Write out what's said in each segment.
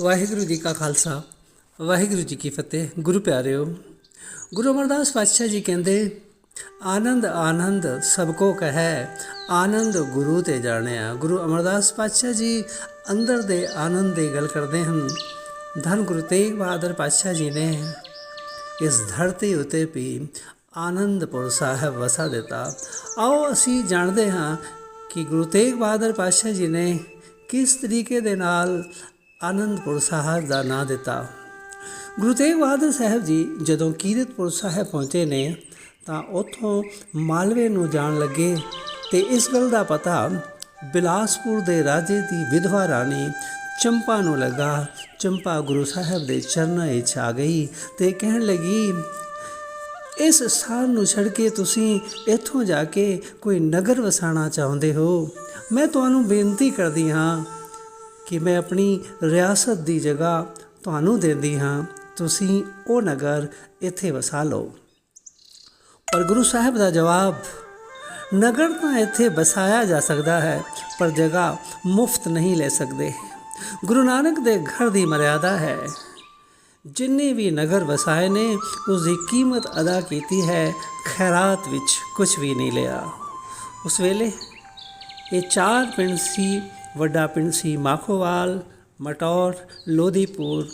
ਵਾਹਿਗੁਰੂ ਜੀ ਕਾ ਖਾਲਸਾ, ਵਾਹਿਗੁਰੂ ਜੀ ਕੀ ਫਤਿਹ, ਗੁਰੂ ਪਿਆਰਿਓ। ਗੁਰੂ ਅਮਰਦਾਸ ਪਾਤਸ਼ਾਹ ਜੀ ਕਹਿੰਦੇ, ਆਨੰਦ ਆਨੰਦ ਸਭ ਕੋ ਕਹੈ, ਆਨੰਦ ਗੁਰੂ ਤੇ ਜਾਣਿਆ। ਗੁਰੂ ਅਮਰਦਾਸ ਪਾਤਸ਼ਾਹ ਜੀ ਅੰਦਰ ਦੇ ਆਨੰਦ ਦੀ ਗੱਲ ਕਰਦੇ ਹਨ। ਧੰਨ ਗੁਰੂ ਤੇਗ ਬਹਾਦਰ ਪਾਤਸ਼ਾਹ ਜੀ ਨੇ ਇਸ ਧਰਤੀ ਉਤੇ ਵੀ ਆਨੰਦਪੁਰ ਸਾਹਿਬ ਵਸਾ ਦਿੱਤਾ। ਆਓ ਅਸੀਂ ਜਾਣਦੇ ਹਾਂ ਕਿ ਗੁਰੂ ਤੇਗ ਬਹਾਦਰ ਪਾਤਸ਼ਾਹ ਜੀ ਨੇ ਕਿਸ ਤਰੀਕੇ ਦੇ ਨਾਲ ਆਨੰਦਪੁਰ ਸਾਹਿਬ ਦਾ ਨਾਂ ਦਿੱਤਾ। ਗੁਰੂ ਤੇਗ ਬਹਾਦਰ ਸਾਹਿਬ ਜੀ ਜਦੋਂ ਕੀਰਤਪੁਰ ਸਾਹਿਬ ਪਹੁੰਚੇ ਨੇ, ਤਾਂ ਉੱਥੋਂ ਮਾਲਵੇ ਨੂੰ ਜਾਣ ਲੱਗੇ ਤੇ ਇਸ ਗੱਲ ਦਾ ਪਤਾ ਬਿਲਾਸਪੁਰ ਦੇ ਰਾਜੇ ਦੀ ਵਿਧਵਾ ਰਾਣੀ ਚੰਪਾ ਨੂੰ ਲੱਗਾ। ਚੰਪਾ ਗੁਰੂ ਸਾਹਿਬ ਦੇ ਚਰਨਾਂ ਵਿੱਚ ਆ ਗਈ ਤੇ ਕਹਿਣ ਲੱਗੀ, ਇਸ ਸਥਾਨ ਨੂੰ ਛੱਡ ਕੇ ਤੁਸੀਂ ਇੱਥੋਂ ਜਾ ਕੇ ਕੋਈ ਨਗਰ ਵਸਾਣਾ ਚਾਹੁੰਦੇ ਹੋ? ਮੈਂ ਤੁਹਾਨੂੰ ਬੇਨਤੀ ਕਰਦੀ ਹਾਂ ਕਿ ਮੈਂ ਆਪਣੀ ਰਿਆਸਤ ਦੀ ਜਗ੍ਹਾ ਤੁਹਾਨੂੰ ਦਿੰਦੀ ਹਾਂ, ਤੁਸੀਂ ਉਹ ਨਗਰ ਇੱਥੇ ਵਸਾ ਲਓ। ਪਰ ਗੁਰੂ ਸਾਹਿਬ ਦਾ ਜਵਾਬ, ਨਗਰ ਤਾਂ ਇੱਥੇ ਵਸਾਇਆ ਜਾ ਸਕਦਾ ਹੈ, ਪਰ ਜਗ੍ਹਾ ਮੁਫਤ ਨਹੀਂ ਲੈ ਸਕਦੇ। ਗੁਰੂ ਨਾਨਕ ਦੇ ਘਰ ਦੀ ਮਰਿਆਦਾ ਹੈ। ਜਿੰਨੇ ਵੀ ਨਗਰ ਵਸਾਏ ਨੇ ਉਸ ਦੀ ਕੀਮਤ ਅਦਾ ਕੀਤੀ ਹੈ, ਖੈਰਾਤ ਵਿੱਚ ਕੁਝ ਵੀ ਨਹੀਂ ਲਿਆ। ਉਸ ਵੇਲੇ ਇਹ ਚਾਰ ਪਿੰਡ ਸੀ ਵੱਡਾ ਪਿੰਡ ਸੀ ਮਾਖੋਵਾਲ, ਮਟੌਰ ਲੋਧੀਪੁਰ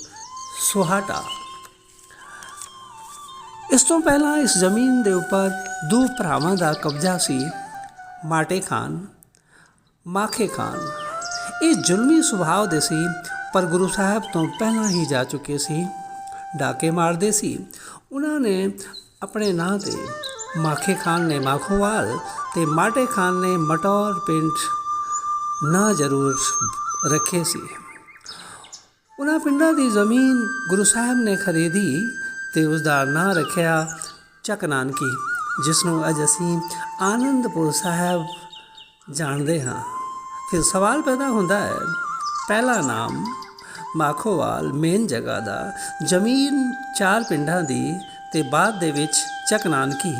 ਸੁਹਾਟਾ। ਇਸ ਤੋਂ ਪਹਿਲਾਂ ਇਸ ਜ਼ਮੀਨ ਦੇ ਉੱਪਰ ਦੋ ਭਰਾਵਾਂ ਦਾ ਕਬਜ਼ਾ ਸੀ, ਮਾਟੇ ਖਾਨ, ਮਾਖੇ ਖਾਨ। ਇਹ ਜ਼ੁਲਮੀ ਸੁਭਾਅ ਦੇ ਸੀ, ਪਰ ਗੁਰੂ ਸਾਹਿਬ ਤੋਂ ਪਹਿਲਾਂ ਹੀ ਜਾ ਚੁੱਕੇ ਸੀ, ਡਾਕੇ ਮਾਰਦੇ ਸੀ। ਉਹਨਾਂ ਨੇ ਆਪਣੇ ਨਾਂ ਤੇ ਮਾਖੇ ਖਾਨ ਨੇ ਮਾਖੋਵਾਲ ਤੇ ਮਾਟੇ ਖਾਨ ਨੇ ਮਟੌਰ ਪਿੰਡ ਨਾਂ ਜ਼ਰੂਰ ਰੱਖੇ ਸੀ। ਉਹਨਾਂ ਪਿੰਡਾਂ ਦੀ ਜ਼ਮੀਨ ਗੁਰੂ ਸਾਹਿਬ ਨੇ ਖਰੀਦੀ ਤੇ ਉਸ ਦਾ ਨਾਂ ਰੱਖਿਆ ਚੱਕ ਨਾਨਕੀ, ਜਿਸ ਨੂੰ ਅੱਜ ਅਸੀਂ ਆਨੰਦਪੁਰ ਸਾਹਿਬ ਜਾਣਦੇ ਹਾਂ। ਫਿਰ ਸਵਾਲ ਪੈਦਾ ਹੁੰਦਾ ਹੈ, ਪਹਿਲਾ ਨਾਮ ਮਾਖੋਵਾਲ ਮੇਨ ਜਗ੍ਹਾ ਦਾ ਜ਼ਮੀਨ ਚਾਰ ਪਿੰਡਾਂ ਦੀ ਤੇ ਬਾਅਦ ਦੇ ਵਿੱਚ ਚੱਕ ਨਾਨਕੀ।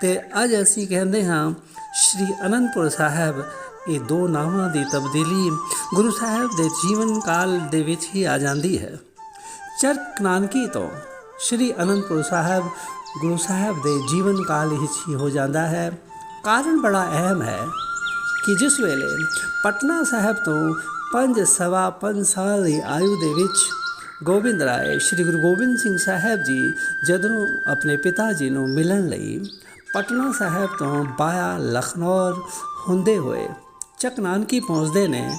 ਤੇ ਅੱਜ ਅਸੀਂ ਕਹਿੰਦੇ ਹਾਂ, ਸ਼੍ਰੀ ਅਨੰਦਪੁਰ ਸਾਹਿਬ ਇਹ ਦੋ ਨਾਵਾਂ ਦੀ ਤਬਦੀਲੀ ਗੁਰੂ ਸਾਹਿਬ ਦੇ ਜੀਵਨ ਕਾਲ ਦੇ ਵਿੱਚ ਹੀ ਆ ਜਾਂਦੀ ਹੈ। ਚਰਕ ਨਾਨਕੀ ਤੋਂ ਸ਼੍ਰੀ ਅਨੰਦਪੁਰ ਸਾਹਿਬ ਗੁਰੂ ਸਾਹਿਬ ਦੇ ਜੀਵਨ ਕਾਲ ਵਿੱਚ ਹੀ ਹੋ ਜਾਂਦਾ ਹੈ। ਕਾਰਨ ਬੜਾ ਅਹਿਮ ਹੈ ਕਿ ਜਿਸ ਵੇਲੇ ਪਟਨਾ ਸਾਹਿਬ ਤੋਂ ਪੰਜ ਸਵਾ ਪੰਜ ਸਾਲ ਦੀ ਆਯੂ ਦੇ ਵਿੱਚ ਗੋਬਿੰਦ ਰਾਏ, ਸ਼੍ਰੀ ਗੁਰੂ ਗੋਬਿੰਦ ਸਿੰਘ ਸਾਹਿਬ ਜੀ ਜਦੋਂ ਆਪਣੇ ਪਿਤਾ ਜੀ ਨੂੰ ਮਿਲਣ ਲਈ ਪਟਨਾ ਸਾਹਿਬ ਤੋਂ ਬਾਇਆ ਲਖਨੌਰ ਹੁੰਦੇ ਹੋਏ ਚੱਕ ਨਾਨਕੀ ਪਹੁੰਚਦੇ ਨੇ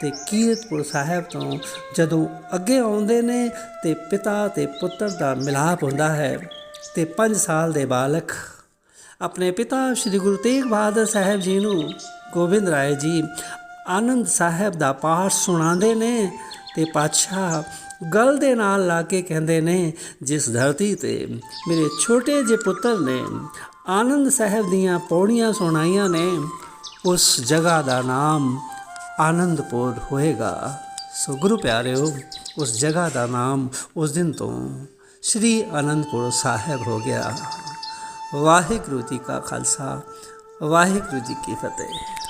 ਤੇ ਕੀਰਤਪੁਰ ਸਾਹਿਬ ਤੋਂ ਜਦੋਂ ਅੱਗੇ ਆਉਂਦੇ ਨੇ ਤੇ ਪਿਤਾ ਤੇ ਪੁੱਤਰ ਦਾ ਮਿਲਾਪ ਹੁੰਦਾ ਹੈ ਤੇ 5 ਸਾਲ ਦੇ ਬਾਲਕ ਆਪਣੇ ਪਿਤਾ ਸ੍ਰੀ ਗੁਰੂ ਤੇਗ ਬਹਾਦਰ ਸਾਹਿਬ ਜੀ ਨੂੰ ਗੋਬਿੰਦ ਰਾਏ ਜੀ ਆਨੰਦ ਸਾਹਿਬ ਦਾ ਪਾਠ ਸੁਣਾਉਂਦੇ ਨੇ ਤੇ ਪਾਤਸ਼ਾਹ ਗਲ ਦੇ ਨਾਲ ਲਾ ਕੇ ਕਹਿੰਦੇ ਨੇ, ਜਿਸ ਧਰਤੀ ਤੇ ਮੇਰੇ ਛੋਟੇ ਜਿਹੇ ਪੁੱਤਰ ਨੇ ਆਨੰਦ ਸਾਹਿਬ ਦੀਆਂ ਪੌੜੀਆਂ ਸੁਣਾਈਆਂ ਨੇ ਉਸ ਜਗ੍ਹਾ ਦਾ ਨਾਮ ਆਨੰਦਪੁਰ ਹੋਏਗਾ। ਸੋ ਗੁਰੂ ਪਿਆਰਿਓ, ਉਸ ਜਗ੍ਹਾ ਦਾ ਨਾਮ ਉਸ ਦਿਨ ਤੋਂ ਸ੍ਰੀ ਆਨੰਦਪੁਰ ਸਾਹਿਬ ਹੋ ਗਿਆ। ਵਾਹਿਗੁਰੂ ਜੀ ਕਾ ਖਾਲਸਾ, ਵਾਹਿਗੁਰੂ ਜੀ ਕੀ ਫਤਿਹ।